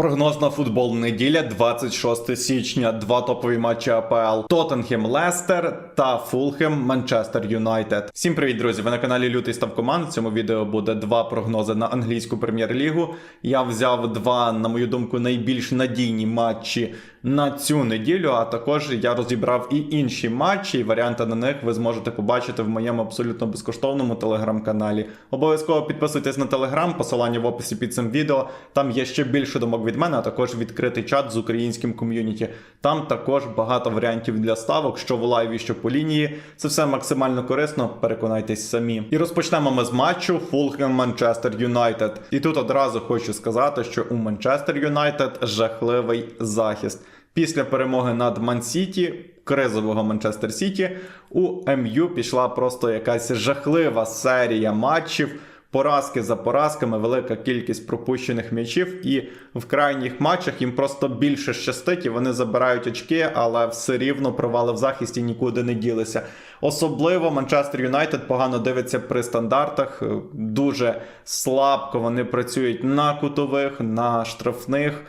Прогноз на футбол неділя, 26 січня. Два топові матчі АПЛ Тоттенхем Лестер та Фулхем Манчестер Юнайтед. Всім привіт, друзі! Ви на каналі Лютий Став Команд. В цьому відео буде два прогнози на англійську прем'єр-лігу. Я взяв два, на мою думку, найбільш надійні матчі на цю неділю. А також я розібрав і інші матчі, і варіанти на них ви зможете побачити в моєму абсолютно безкоштовному телеграм-каналі. Обов'язково підписуйтесь на телеграм, посилання в описі під цим відео. Там є ще більше думок від мене, а також відкритий чат з українським ком'юніті. Там також багато варіантів для ставок, що в лайві, що по лінії. Це все максимально корисно. Переконайтесь самі. І розпочнемо ми з матчу Фулхем Манчестер Юнайтед. І тут одразу хочу сказати, що у Манчестер Юнайтед жахливий захист. Після перемоги над Ман-Сіті, кризового Манчестер Сіті, у МЮ пішла просто якась жахлива серія матчів. Поразки за поразками, велика кількість пропущених м'ячів, і в крайніх матчах їм просто більше щастить, і вони забирають очки, але все рівно провали в захисті нікуди не ділися. Особливо Манчестер Юнайтед погано дивиться при стандартах, е, дуже слабко вони працюють на кутових, на штрафних.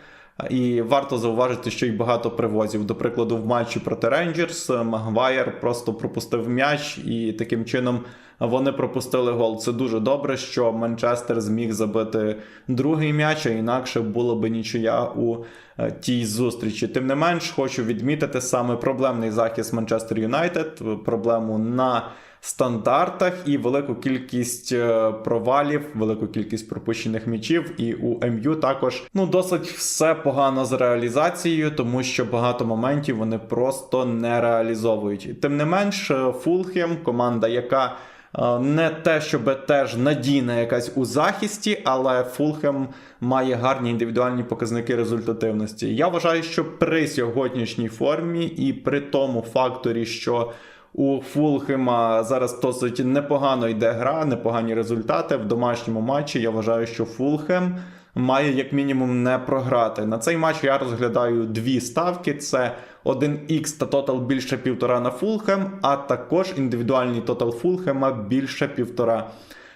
І варто зауважити, що й багато привозів. До прикладу, в матчі проти Рейнджерс Магвайер просто пропустив м'яч, і таким чином вони пропустили гол. Це дуже добре, що Манчестер зміг забити другий м'яч, а інакше було би нічия у е, тій зустрічі. Тим не менш, хочу відмітити саме проблемний захист Манчестер Юнайтед, проблему на стандартах і велику кількість е, провалів, велику кількість пропущених м'ячів. І у МЮ також ну досить все погано з реалізацією, тому що багато моментів вони просто не реалізовують. Тим не менш, е, Фулхем, команда, яка е, не те, щоб теж надійна якась у захисті, але Фулхем має гарні індивідуальні показники результативності. Я вважаю, що при сьогоднішній формі і при тому факторі, що у Фулхема зараз досить непогано йде гра, непогані результати в домашньому матчі. Я вважаю, що Фулхем має як мінімум не програти. На цей матч я розглядаю дві ставки: це 1х та тотал більше півтора на Фулхем, а також індивідуальний тотал Фулхема більше півтора.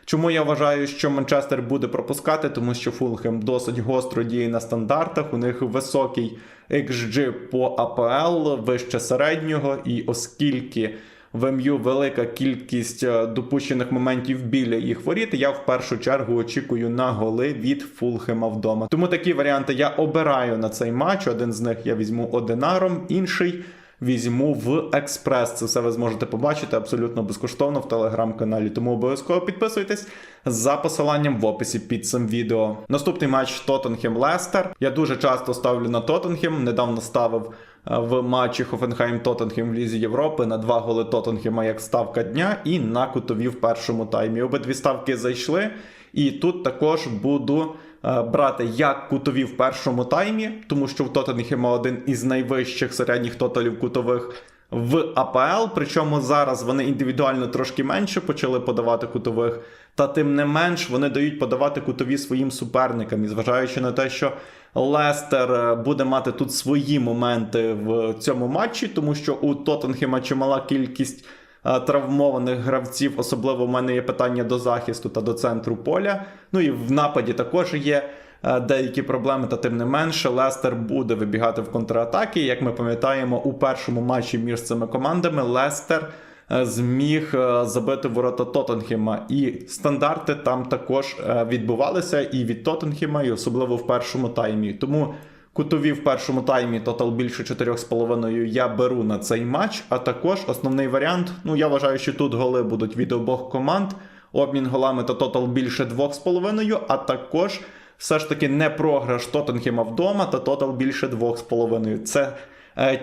Чому я вважаю, що Манчестер буде пропускати, тому що Фулхем досить гостро діє на стандартах. У них високий XG по АПЛ вище середнього, і оскільки в МЮ велика кількість е, допущених моментів біля їх воріт, я в першу чергу очікую на голи від Фулхема вдома. Тому такі варіанти я обираю на цей матч. Один з них я візьму одинаром, інший візьму в експрес. Це все ви зможете побачити абсолютно безкоштовно в телеграм-каналі. Тому обов'язково підписуйтесь за посиланням в описі під цим відео. Наступний матч Тоттенхем Лестер. Я дуже часто ставлю на Тоттенхем. Недавно ставив в матчі Хофенхайм Тоттенхем в Лізі Європи на два голи Тоттенхема як ставка дня і на кутові в першому таймі. Обидві ставки зайшли. І тут також буду е, брати як кутові в першому таймі, тому що в Тоттенхема один із найвищих середніх тоталів кутових в АПЛ. Причому зараз вони індивідуально трошки менше почали подавати кутових, та тим не менш вони дають подавати кутові своїм суперникам. І зважаючи на те, що Лестер е, буде мати тут свої моменти в цьому матчі, тому що у Тоттенхема чимала кількість е, травмованих гравців. Особливо в мене є питання до захисту та до центру поля. Ну і в нападі також є. е, Деякі проблеми, та тим не менше, Лестер буде вибігати в контратаки. Як ми пам'ятаємо, у першому матчі між цими командами Лестер зміг е, забити ворота Тоттенхема. І стандарти там також е, відбувалися і від Тоттенхема, і особливо в першому таймі. Тому кутові в першому таймі тотал більше 4,5 я беру на цей матч. А також основний варіант. Ну я вважаю, що тут голи будуть від обох команд. Обмін голами та тотал більше 2,5, а також все ж таки не програш Тоттенхема вдома та тотал більше 2,5. Це е,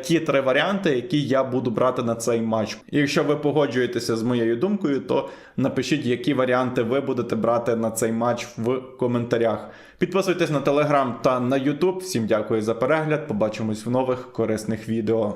ті три варіанти, які я буду брати на цей матч. Якщо ви погоджуєтеся з моєю думкою, то напишіть, які варіанти ви будете брати на цей матч в коментарях. Підписуйтесь на телеграм та на Ютуб. Всім дякую за перегляд. Побачимось в нових корисних відео.